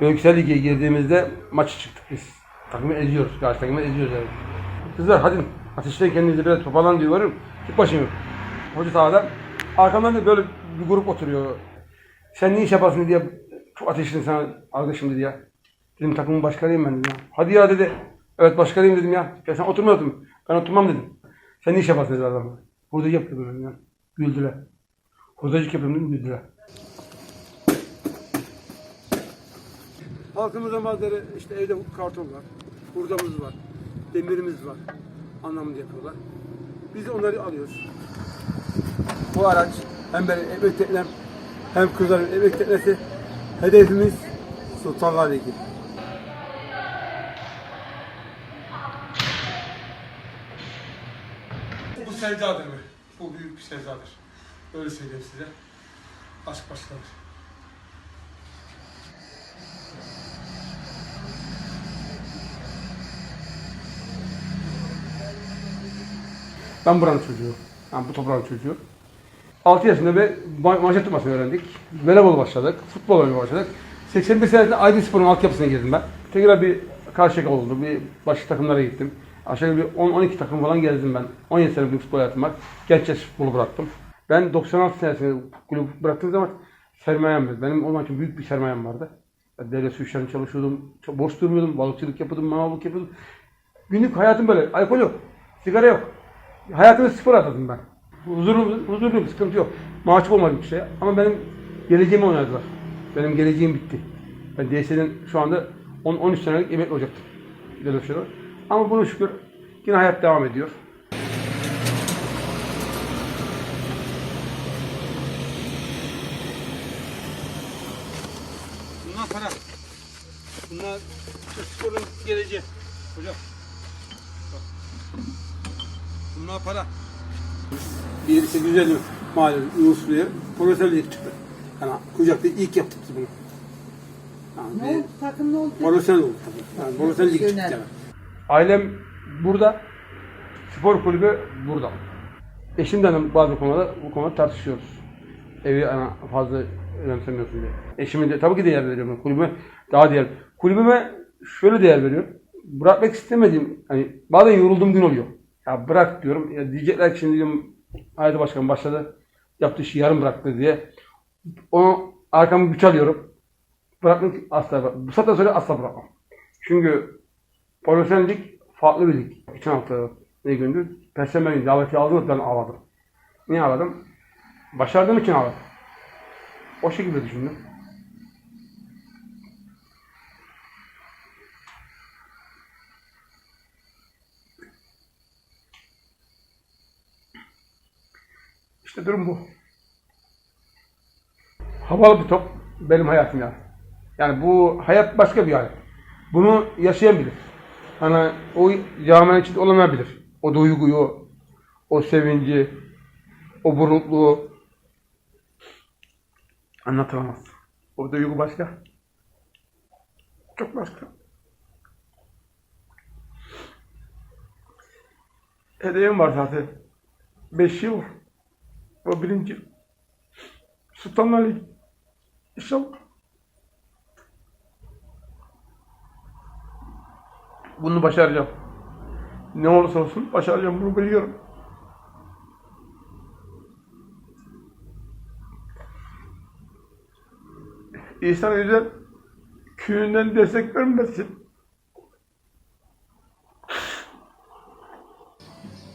Göksel Lig'e girdiğimizde maçı çıktık biz. Takımı eziyoruz. Karşı takımı eziyoruz yani. Kızlar hadi ateşten kendinizi biraz toparlan diyorum. Tek başım. Hoca sahada. Arkamdan da böyle bir grup oturuyor. Sen ne iş yaparsın diye çok ateşli sana arkadaşım dedi ya. Dedim takımın başkanıyım ben dedim ya. Hadi ya dedi. Evet başkanıyım dedim ya. ya sen oturmuyordun. Ben oturmam dedim. Sen ne iş yaparsın dedi adam. Hurdacı yapıyorum dedim ya. Güldüler. Hurdacılık yapıyorum dedim güldüler. Halkımızın bazıları işte evde karton var, hurdamız var, demirimiz var anlamında yapıyorlar. Biz de onları alıyoruz. Bu araç hem benim emek teknem hem kızların emek teknesi hedefimiz Sultanlar Ligi. Bu sevdadır mı? Bu büyük bir sevdadır. Öyle söyleyeyim size. Aşk başkadır. Ben buranın çocuğu. Yani bu toprağın çocuğu. 6 yaşında ve ma- manşet tutmasını öğrendik. Voleybol başladık. Futbol oynamaya başladık. 81 senesinde Aydın Spor'un altyapısına girdim ben. Tekrar bir Karşıyaka oldu. Bir başka takımlara gittim. Aşağı bir 10-12 takım falan gezdim ben. 17 sene bir futbol hayatım var. Genç yaş futbolu bıraktım. Ben 96 senesinde kulübü bıraktığım zaman sermayem var. Benim o zaman için büyük bir sermayem vardı. Ben devlet su çalışıyordum. Çok boş durmuyordum. Balıkçılık yapıyordum, manalık yapıyordum. Günlük hayatım böyle. Alkol yok. Sigara yok. Hayatımı spor atadım ben. Huzurlu, huzurluyum, sıkıntı yok. Mahcup olmadım bir şey. Ama benim geleceğimi oynadılar. Benim geleceğim bitti. Ben DS'den şu anda 10-13 senelik emekli olacaktım. Bir şey. Ama buna şükür yine hayat devam ediyor. Bunlar para. Bunlar sporun geleceği. Hocam. Bak. Bunlar para. 1850 mahalle Yunuslu'ya profesörlük çıktı. Yani kucakta ilk yaptık biz bunu. Ne Yani oldu? Takım ne oldu? profesyonel olduk tabii. Yani profesyonellik çıktı Profesyonel. yani. Ailem burada. Spor kulübü burada. Eşimden de bazı konuda bu konuda tartışıyoruz. Evi yani fazla önemsemiyorsun diye. Eşimin de tabii ki değer veriyorum. Kulübüme daha değer. Kulübüme şöyle değer veriyorum. Bırakmak istemediğim, hani bazen yorulduğum gün oluyor. Ya bırak diyorum. Ya diyecekler ki şimdi diyorum Haydi Başkan başladı. Yaptığı işi yarım bıraktı diye. Onu arkamı güç alıyorum. Bırakmak asla bırak. Bu saatten sonra asla bırakmam. Çünkü profesyonellik farklı bir lig. Geçen hafta ne gündü? Perşembe günü daveti aldım ben ağladım. Niye ağladım? Başardığım için ağladım. O şekilde düşündüm. İşte durum bu. Havalı bir top benim hayatım yani. Yani bu hayat başka bir hayat. Bunu yaşayan bilir. Hani o camianın içinde olamayabilir. O duyguyu, o sevinci, o burukluğu anlatılamaz. O duygu başka. Çok başka. Hedefim var zaten. Beş yıl. O birinci. Sultanlar Ligi. İnşallah. Bunu başaracağım. Ne olursa olsun başaracağım bunu biliyorum. İhsan Yücel köyünden destek vermesin.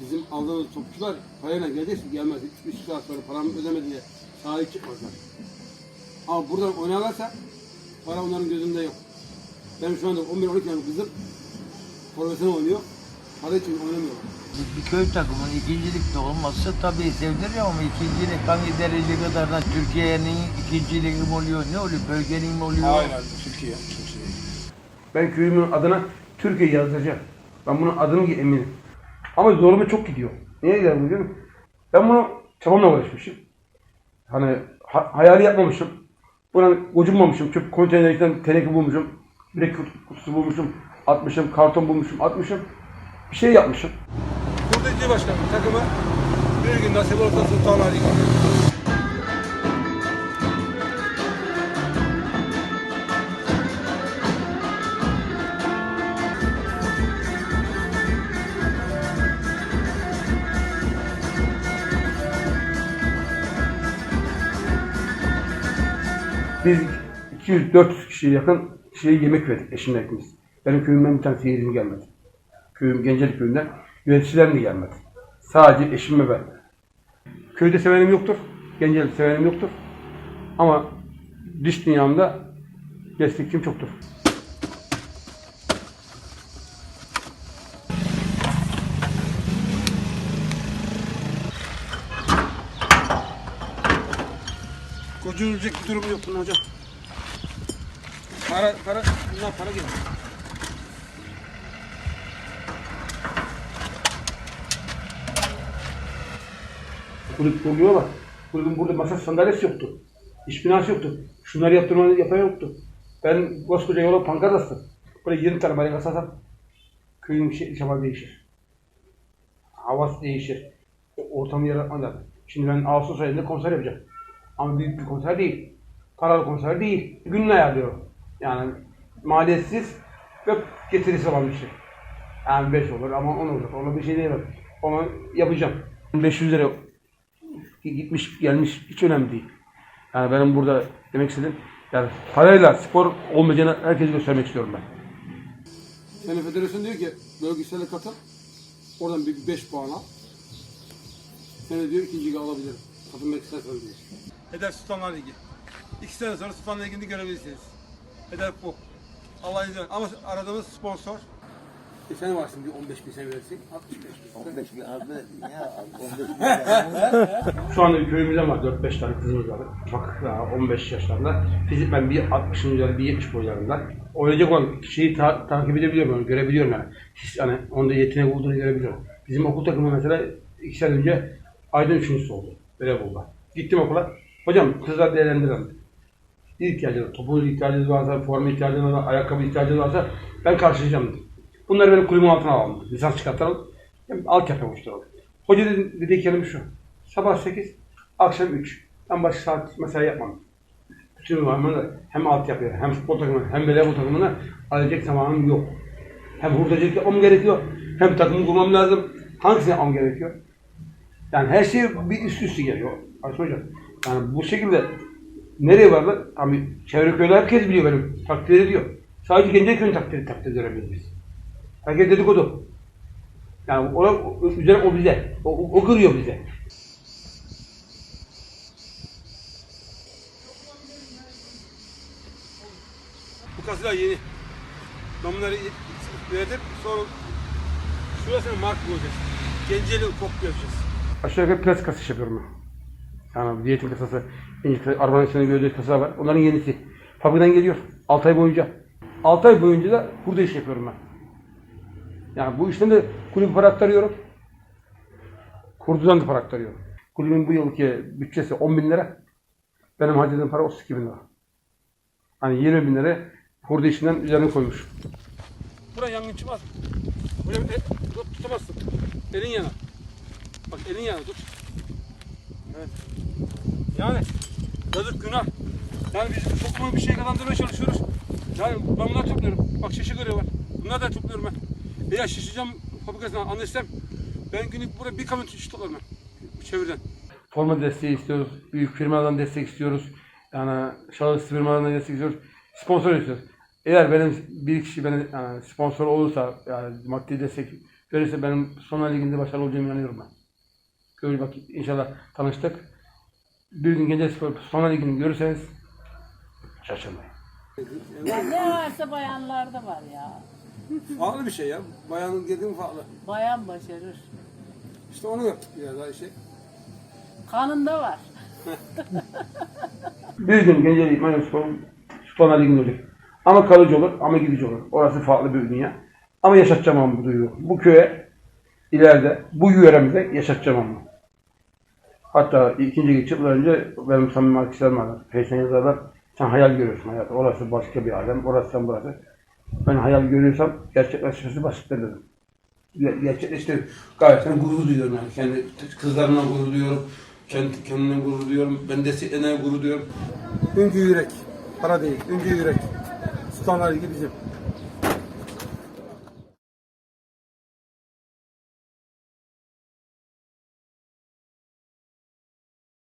Bizim aldığımız topçular parayla gelecekse gelmez. 3 saat sonra paramı ödemedi diye sahip çıkmazlar. Ama buradan oynarlarsa para onların gözünde yok. Benim şu anda 11-12 tane kızım profesyonel oynuyor. Para için oynamıyorlar. Bir köy takımının ikincilikte olması tabii sevdiriyor ama ikincilik hangi derece kadardan Türkiye'nin ikinci ligi mi oluyor ne oluyor bölgenin mi oluyor? Aynen Türkiye. Türkiye. Ben köyümün adına Türkiye yazacağım. Ben bunun adını eminim. Ama zoruma çok gidiyor. Niye gider biliyor musun? Ben bunu çabamla uğraşmışım. Hani ha- hayali yapmamışım. Buna gocunmamışım. Çöp konteynerinden teneke bulmuşum. Direkt kutusu bulmuşum. Atmışım. Karton bulmuşum. Atmışım. Bir şey yapmışım. Hurdacı başkanı takımı bir gün nasip olursa Sultanlar Ligi. Biz 200-400 kişiye yakın kişiye yemek verdik eşimle ikimiz. Benim köyümden bir tane seyircim gelmedi. Köyüm Gencelik köyünden yöneticilerim de gelmedi. Sadece eşim ve ben. Köyde sevenim yoktur. Gencelik sevenim yoktur. Ama dış dünyamda destekçim çoktur. Gocunacak bir durum yok bunun hocam. Para, para, bundan para geliyor. Kulüp kuruluyor ama kulübün burada masa sandalyesi yoktu. İş binası yoktu. Şunları yaptırmanı yapan yoktu. Ben koskoca yola pankart astım. Böyle 20 tane barikat satsam köyün şey, şaban değişir. Havası değişir. Ortamı yaratmadan. Şimdi ben Ağustos ayında konser yapacağım. Ama büyük bir konser değil. Paralı konser değil. Gününü ayarlıyorum. Yani maliyetsiz ve getirisi olan bir şey. Yani 5 olur ama 10 olur. Ona bir şey diyemem. Onu yapacağım. 500 lira gitmiş gelmiş hiç önemli değil. Yani benim burada demek istediğim yani parayla spor olmayacağını herkese göstermek istiyorum ben. Yani federasyon diyor ki bölgesele katıl. Oradan bir 5 puan al. Seni diyor ikinci alabilirim. Katılmak istersen diyor. Hedef Sultanlar Ligi. İki sene sonra Sultanlar Ligi'nde görebilirsiniz. Hedef bu. Allah izin verir. Ama aradığımız sponsor. E sen varsın bir 15 bin sen verirsin. 65 bin. 15 bin abi ya 15 bin. Şu anda bir köyümüzden var 4-5 tane kızımız var. Ufak daha 15 yaşlarında. Fizik ben bir 60'ın üzeri bir 70 boylarında. Oynayacak olan şeyi ta- takip edebiliyorum, yani, görebiliyorum yani. His, hani onda yetenek olduğunu görebiliyorum. Bizim okul takımı mesela 2 sene önce Aydın üçüncüsü oldu. Voleybolda. Gittim okula. Hocam kızlar değerlendirelim. İhtiyacınız, topun ihtiyacınız varsa, forma ihtiyacınız varsa, ayakkabı ihtiyacınız varsa ben karşılayacağım dedim. Bunları benim kulübüm altına alalım. Lisans çıkartalım. Hem altyapı oluşturalım. Hoca dedi, dediği kelime şu. Sabah 8, akşam 3. Ben başka saat mesai yapmam. Bütün zamanımda hem altyapıya, hem futbol takımına, hem voleybol takımına ayıracak zamanım yok. Hem hurdacılık yapmam gerekiyor, hem takımı kurmam lazım. Hangisini yapmam gerekiyor? Yani her şey bir üst üste geliyor. Aslında hocam. Yani bu şekilde nereye varlar? Abi çevre köyler herkes biliyor benim. Takdir ediyor. Sadece Genceliköy'ün takdir, takdir edemeyiz biz. Herkes dedikodu. Yani o, o, üzerine o bize. O, o, kırıyor bize. Bu kasılar yeni. Ben bunları verdim. Sonra şurasına mark koyacağız. Genceli top yapacağız. Aşağı yukarı plastik kasa iş yapıyorum ben. Yani diyetin kasası, kasası, arabanın içinde gördüğünüz kasalar var. Onların yenisi. Fabrikadan geliyor. 6 ay boyunca. 6 ay boyunca da burada iş yapıyorum ben. Yani bu işten de kulübü para aktarıyorum. Kurdudan da para aktarıyorum. Kulübün bu yılki bütçesi 10 bin lira. Benim harcadığım para 32 bin lira. Hani 20 bin lira hurda işinden üzerine koymuş. Buraya yangın çıkmaz. Tut, tutamazsın. Elin yana. Yani yazık günah. Yani biz topluma bir şey kazandırmaya çalışıyoruz. Yani ben bunları topluyorum. Bak şişe görüyorlar. Bunları da topluyorum ben. Eğer şişeceğim fabrikasından anlaşsam ben günlük buraya bir kamyon şiş toplarım ben. Bu çevreden. Forma desteği istiyoruz. Büyük firmalardan destek istiyoruz. Yani şahıs firmalardan destek istiyoruz. Sponsor istiyoruz. Eğer benim bir kişi beni yani sponsor olursa yani maddi destek verirse benim Sona Ligi'nde başarılı olacağımı inanıyorum ben. Gör bak inşallah tanıştık. Bir gün Gence Spor Sona Ligi'ni görürseniz şaşırmayın. Ya ne varsa bayanlarda var ya. Farklı bir şey ya. Bayanın dediğim farklı. Bayan başarır. İşte onu yaptık biraz daha şey. Kanında var. Bir gün Genceli İdman Spor Sübhane Ligi'nde olacak. Ama kalıcı olur ama gidici olur. Orası farklı bir dünya. Ama yaşatacağım ama bu duyguyu. Bu köye ileride bu yöremize yaşatacağım ama. Hatta ikinci geçip yıl önce benim samimi arkadaşlarım vardı. Feysen yazarlar. Sen hayal görüyorsun hayat. Orası başka bir alem. Orası sen burası. Ben hayal görüyorsam gerçekleşmesi basittir dedim. Ger- Gerçekleşti. Gayet ben gurur duyuyorum yani. Kendi kızlarımla gurur duyuyorum. Kendi kendimle gurur duyuyorum. Ben desteklenen gurur duyuyorum. Öncü yürek. Para değil. Öncü yürek. Sultanlar Ligi bizim.